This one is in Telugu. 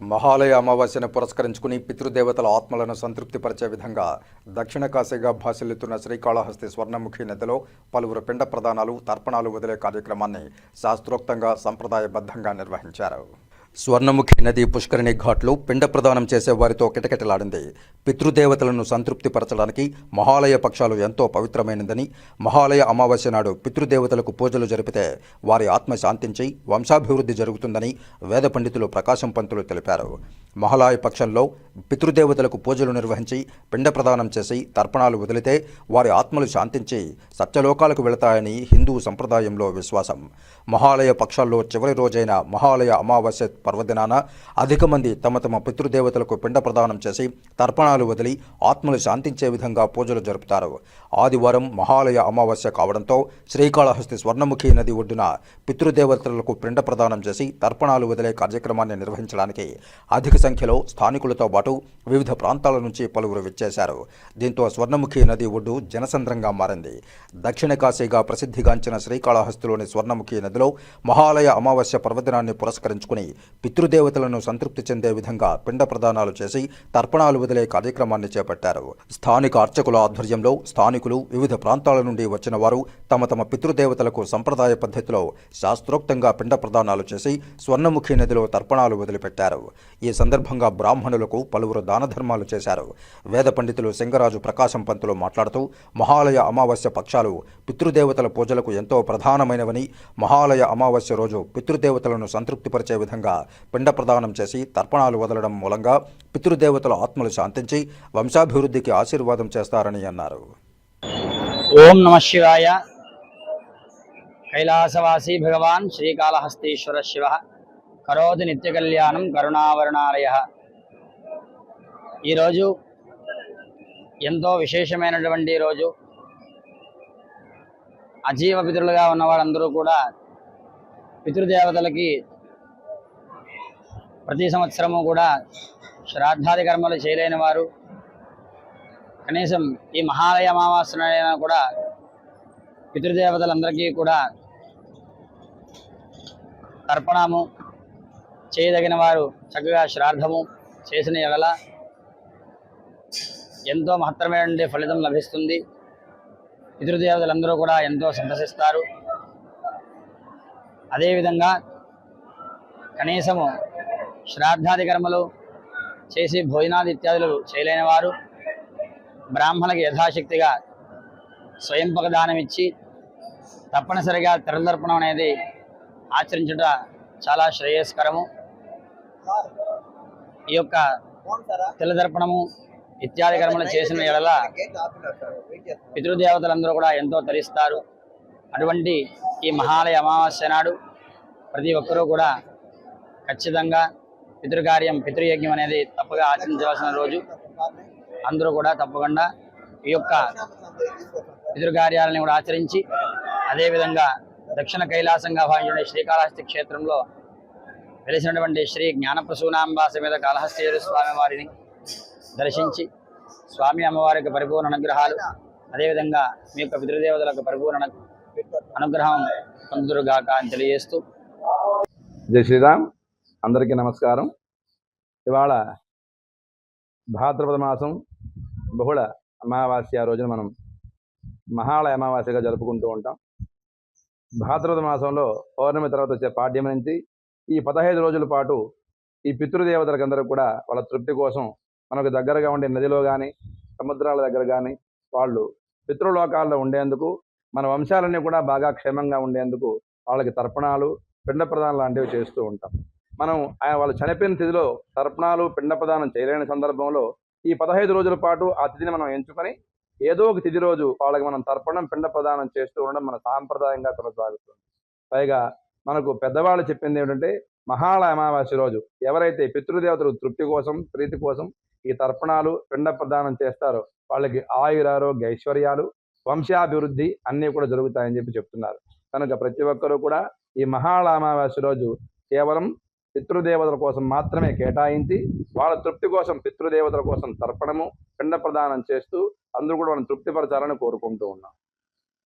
మహాలయ అమావాస్యను పురస్కరించుకుని పితృదేవతల ఆత్మలను సంతృప్తిపరిచే విధంగా దక్షిణ కాశీగా భాషల్లుతున్న శ్రీకాళహస్తి స్వర్ణముఖి నదిలో పలువురు పిండ ప్రదానాలు తర్పణాలు వదిలే కార్యక్రమాన్ని శాస్త్రోక్తంగా సంప్రదాయబద్ధంగా నిర్వహించారు. స్వర్ణముఖి నది పుష్కరిణి ఘాట్లో పిండ ప్రదానం చేసే వారితో కిటకిటలాడింది. పితృదేవతలను సంతృప్తిపరచడానికి మహాలయ పక్షాలు ఎంతో పవిత్రమైనదని మహాలయ అమావాస్య నాడు పితృదేవతలకు పూజలు జరిపితే వారి ఆత్మ శాంతించి వంశాభివృద్ధి జరుగుతుందని వేద పండితులు ప్రకాశం పంతులు తెలిపారు. మహాలయ పక్షంలో పితృదేవతలకు పూజలు నిర్వహించి పిండ ప్రదానం చేసి తర్పణాలు వదిలితే వారి ఆత్మలు శాంతించి సత్యలోకాలకు వెళతాయని హిందూ సంప్రదాయంలో విశ్వాసం. మహాలయ పక్షాల్లో చివరి రోజైన మహాలయ అమావాస్య పర్వదినాన అధిక మంది తమ తమ పితృదేవతలకు పిండ ప్రదానం చేసి తర్పణాలు వదిలి ఆత్మలు శాంతించే విధంగా పూజలు జరుపుతారు. ఆదివారం మహాలయ అమావాస్య కావడంతో శ్రీకాళహస్తి స్వర్ణముఖి నది ఒడ్డున పితృదేవతలకు పిండ ప్రదానం చేసి తర్పణాలు వదిలే కార్యక్రమాన్ని నిర్వహించడానికి అధిక సంఖ్యలో స్థానికులతో పాటు వివిధ ప్రాంతాల నుంచి పలువురు విచ్చేశారు. దీంతో స్వర్ణముఖి నది ఒడ్డు జనసంద్రంగా మారింది. దక్షిణ కాశీగా ప్రసిద్ధిగాంచిన శ్రీకాళహస్తిలోని స్వర్ణముఖి నదిలో మహాలయ అమావాస్య పర్వదినాన్ని పురస్కరించుకుని పితృదేవతలను సంతృప్తి చెందే విధంగా పిండ ప్రదానాలు చేసి తర్పణాలు వదిలే కార్యక్రమాన్ని చేపట్టారు. స్థానిక అర్చకుల ఆధ్వర్యంలో స్థానికులు వివిధ ప్రాంతాల నుండి వచ్చిన వారు తమ తమ పితృదేవతలకు సంప్రదాయ పద్ధతిలో శాస్త్రోక్తంగా పిండ ప్రదానాలు చేసి స్వర్ణముఖి నదిలో తర్పణాలు వదిలిపెట్టారు. ఈ సందర్భంగా బ్రాహ్మణులకు పలువురు దాన ధర్మాలు చేశారు. వేద పండితులు సింగరాజు ప్రకాశం పంతులు మాట్లాడుతూ మహాలయ అమావాస్య పక్షాలు పితృదేవతల పూజలకు ఎంతో ప్రధానమైనవని మహాలయ అమావాస్య రోజు పితృదేవతలను సంతృప్తిపరిచే విధంగా పిండ ప్రదానం చేసి తర్పణాలు వదలడం మూలంగా పితృదేవతల ఆత్మలు శాంతించి వంశాభివృద్ధికి ఆశీర్వాదం చేస్తారని అన్నారు. ఓం నమ శివాయ. కైలాసవాసి భగవాన్ శ్రీకాళహస్తీశ్వర శివ. కరోతి నిత్యకళ్యాణం కరుణావరణాలయ. ఈరోజు ఎంతో విశేషమైనటువంటి రోజు. అజీవ పితరులుగా ఉన్న వారందరూ కూడా పితృదేవతలకి ప్రతి సంవత్సరము కూడా శ్రాద్ధాది కర్మలు చేయలేని వారు. కనీసం ఈ మహాలయ అమావాస్యనైనా కూడా పితృదేవతలందరికీ కూడా తర్పణము చేయదగిన వారు చక్కగా శ్రాద్ధము చేసిన ఎడల ఎంతో మహత్తరమైన ఫలితం లభిస్తుంది. పితృదేవతలందరూ కూడా ఎంతో సంతసిస్తారు. అదేవిధంగా కనీసము శ్రాద్ధాది కర్మలు చేసి భోజనాది ఇత్యాదులు చేయలేని వారు బ్రాహ్మణకి యథాశక్తిగా స్వయంపక దానం ఇచ్చి తప్పనిసరిగా తిరదర్పణం అనేది ఆచరించుట చాలా శ్రేయస్కరము. ఈ యొక్క తిలదర్పణము ఇత్యాది కర్మలు చేసిన ఎడల పితృదేవతలందరూ కూడా ఎంతో తరిస్తారు. అటువంటి ఈ మహాలయ అమావాస్య నాడు ప్రతి ఒక్కరూ కూడా ఖచ్చితంగా పితృకార్యం పితృయజ్ఞం అనేది తప్పగా ఆచరించవలసిన రోజు. అందరూ కూడా తప్పకుండా ఈ యొక్క పితృకార్యాలని కూడా ఆచరించి అదేవిధంగా దక్షిణ కైలాసంగా భావించిన శ్రీకాళహస్తి క్షేత్రంలో వెలిసినటువంటి శ్రీ జ్ఞానప్రసూనాంబ సమేత కాళహస్తీశ్వర స్వామి వారిని దర్శించి స్వామి అమ్మవారికి పరిపూర్ణ అనుగ్రహాలు అదేవిధంగా మీ యొక్క పితృదేవతలకు పరిపూర్ణ అనుగ్రహం పొందురుగాక అని తెలియజేస్తూ. జై శ్రీరామ్. అందరికీ నమస్కారం. ఇవాళ భాద్రపద మాసం బహుళ అమావాస్య రోజున మనం మహాళ అమావాస్యగా జరుపుకుంటూ ఉంటాం. భాద్రపద మాసంలో పౌర్ణమి తర్వాత వచ్చే పాడ్యం నుంచి ఈ పదహైదు రోజుల పాటు ఈ పితృదేవతలకు అందరూ కూడా వాళ్ళ తృప్తి కోసం మనకు దగ్గరగా ఉండే నదిలో కానీ సముద్రాల దగ్గర కానీ వాళ్ళు పితృలోకాల్లో ఉండేందుకు మన వంశాలన్నీ కూడా బాగా క్షేమంగా ఉండేందుకు వాళ్ళకి తర్పణాలు పిండ ప్రదానం లాంటివి చేస్తూ ఉంటాం. మనం ఆయన వాళ్ళు చనిపోయిన తిథిలో తర్పణాలు పిండ ప్రదానం చేయలేని సందర్భంలో ఈ పదహైదు రోజుల పాటు ఆ తిథిని మనం ఎంచుకొని ఏదో ఒక తిథి రోజు వాళ్ళకి మనం తర్పణం పిండ ప్రదానం చేస్తూ ఉండడం మన సాంప్రదాయంగా కొనసాగుతుంది. పైగా మనకు పెద్దవాళ్ళు చెప్పింది ఏమిటంటే మహాళ అమావాస్య రోజు ఎవరైతే పితృదేవతలు తృప్తి కోసం ప్రీతి కోసం ఈ తర్పణాలు పిండ ప్రదానం చేస్తారో వాళ్ళకి ఆయురారోగ్య ఐశ్వర్యాలు వంశాభివృద్ధి అన్నీ కూడా జరుగుతాయని చెప్పి చెప్తున్నారు. కనుక ప్రతి ఒక్కరూ కూడా ఈ మహాళ అమావాస్య రోజు కేవలం పితృదేవతల కోసం మాత్రమే కేటాయించి వాళ్ళ తృప్తి కోసం పితృదేవతల కోసం తర్పణము పిండ ప్రదానం చేస్తూ అందరూ కూడా మనం తృప్తిపరచాలని కోరుకుంటూ ఉన్నాం.